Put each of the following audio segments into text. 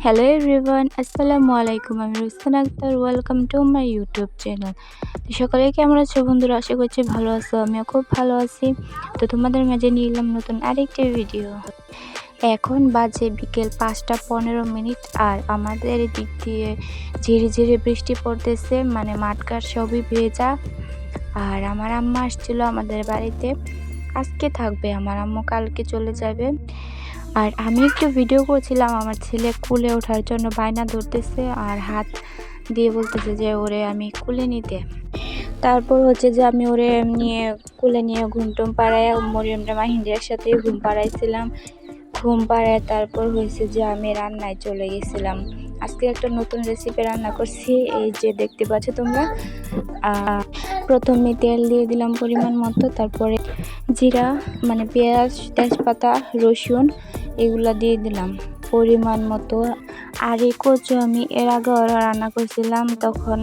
Hello everyone আসসালামু আলাইকুম আমি Rustan Akter welcome to my YouTube channel তো সকলে কেমন আছো বন্ধুরা? আশা করছি ভালো আছো, আমিও খুব ভালো আছি। তো তোমাদের মাঝে নিয়ে এলাম নতুন আরেকটি ভিডিও এখন বাজে বিকেল পাঁচটা পনেরো মিনিট আর আমাদের দিক দিয়ে ঝিরি ঝিরি বৃষ্টি পড়তেছে মানে মাঠঘাট সবই ভেজা। আর আমার আম্মা আসছিল আমাদের বাড়িতে। আজকে থাকবে, আমার আম্মু কালকে চলে যাবে। আর আমি একটু ভিডিও করছিলাম, আমার ছেলে কুলে ওঠার জন্য বায়না ধরতেছে আর হাত দিয়ে বলতেছে যে ওরে আমি কুলে নিতে। তারপর হচ্ছে যে আমি ওরে নিয়ে কুলে নিয়ে ঘুমটুম পাড়ায় মরিয়মটা মাহিন্দির একসাথে ঘুম পাড়াইছিলাম। ঘুম পাড়ায় তারপর হয়েছে যে আমি রান্নায় চলে গেছিলাম। আজকে একটা নতুন রেসিপি রান্না করছি, এই যে দেখতে পাচ্ছ তোমরা। প্রথমে তেল দিয়ে দিলাম পরিমাণ মতো, তারপরে জিরা মানে পেঁয়াজ, তেজপাতা, রসুন এগুলো দিয়ে দিলাম। পরিমাণ মতো। আর এই কচু আমি এর আগে রান্না করছিলাম, তখন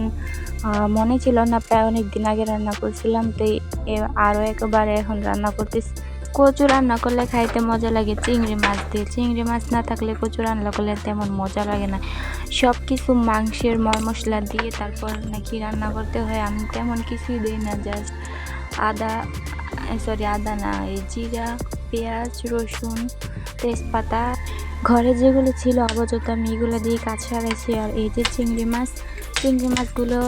মনে ছিল না, প্রায় অনেক দিন আগে রান্না করছিলাম, তো আরও একবারে এখন রান্না করতেছি। কচু রান্না করলে খাইতে মজা লাগে, চিংড়ি মাছ দিয়ে। চিংড়ি মাছ না থাকলে কচু রান্না করলে তেমন মজা লাগে না। সব কিছু মাংসের মশলা দিয়ে তারপর নাকি রান্না করতে হয়, আমি তেমন কিছুই দিই না, জাস্ট আদা সরি আদা না, এই জিরা পেঁয়াজ, রসুন, তেজপাতা, ঘরে যেগুলো ছিল আপাতত আমি এগুলো দিয়ে কাজ সারাইছি আর এই যে চিংড়ি মাছ, চিংড়ি মাছগুলো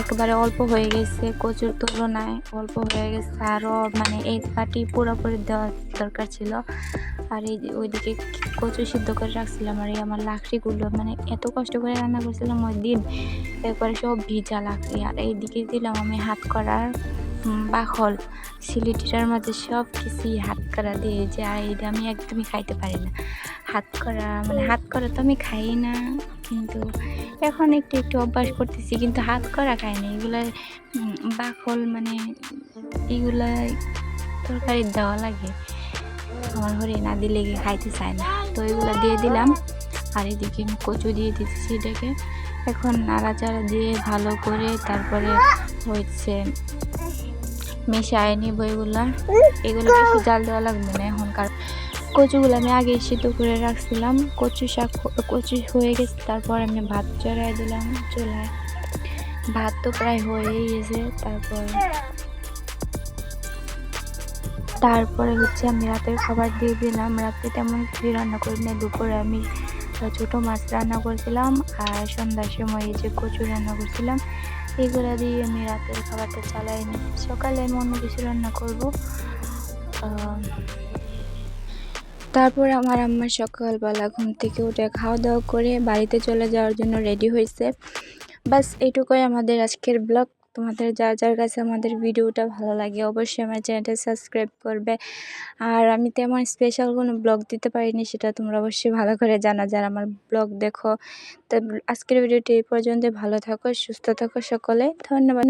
একেবারে অল্প হয়ে গেছে কচুর তুলনায়, অল্প হয়ে গেছে। আরও মানে এই পাটি পুরোপুরি দেওয়ার দরকার ছিল। আর এই ওইদিকে কচু সিদ্ধ করে রাখছিলাম। আর এই আমার লাকড়িগুলো মানে এত কষ্ট করে রান্না করছিলাম ওই দিন, একবারে সব ভিজা লাকড়ি। আর এইদিকে দিলাম আমি হাত করার বাখল সিলিটিটার মধ্যে সব কিছুই হাত করা দিয়ে যে, আর, এটা আমি একদমই খাইতে পারি না। হাত করা মানে হাত করা তো আমি খাই না, কিন্তু এখন একটু একটু অভ্যাস করতেছি, কিন্তু হাত করা খাই না। এগুলো বাখল মানে এগুলা তরকারি দেওয়া লাগে। আমার ঘরে না দিলে খাইতে চায় না। তো এগুলো দিয়ে দিলাম। আর এদিকে আমি কচু দিয়ে দিতেছি এটাকে। এখন নাড়াচাড়া দিয়ে ভালো করে তারপরে হচ্ছে মিশায় নিব এগুলা। এগুলো বেশি জাল দেওয়া লাগবে না এখনকার। কচুগুলো আমি আগে সিদ্ধ করে রাখছিলাম। কচু শাক কচু হয়ে গেছে তারপর আমি ভাত চড়াই দিলাম চুলায়। ভাত তো প্রায় হয়েই গেছে তারপর তারপরে হচ্ছে আমি রাতের খাবার দিয়ে দিলাম। রাতে তেমন কিছু রান্না করি না দুপুরে আমি ছোটো মাছ রান্না করছিলাম আর সন্ধ্যার সময় এই যে কচু রান্না করছিলাম। এগুলো দিয়ে আমি রাতের খাবারটা চালাই নি সকালে আমি অন্য কিছু রান্না করব। তারপর আমার আম্মা সকালবেলা ঘুম থেকে উঠে খাওয়া দাওয়া করে বাড়িতে চলে যাওয়ার জন্য রেডি হয়েছে। বাস এইটুকুই আমাদের আজকের ব্লগ। তোমাদের যার যার কাছে আমাদের ভিডিওটা ভালো লাগে অবশ্যই আমার চ্যানেলটা সাবস্ক্রাইব করবে। আর আমি তেমন স্পেশাল কোনো ব্লগ দিতে পারিনি, সেটা তোমরা অবশ্যই ভালো করে জানা। যারা আমার ব্লগ দেখো, তো আজকের ভিডিওটি এই পর্যন্ত ভালো থাকো, সুস্থ থাকো সকলে। ধন্যবাদ।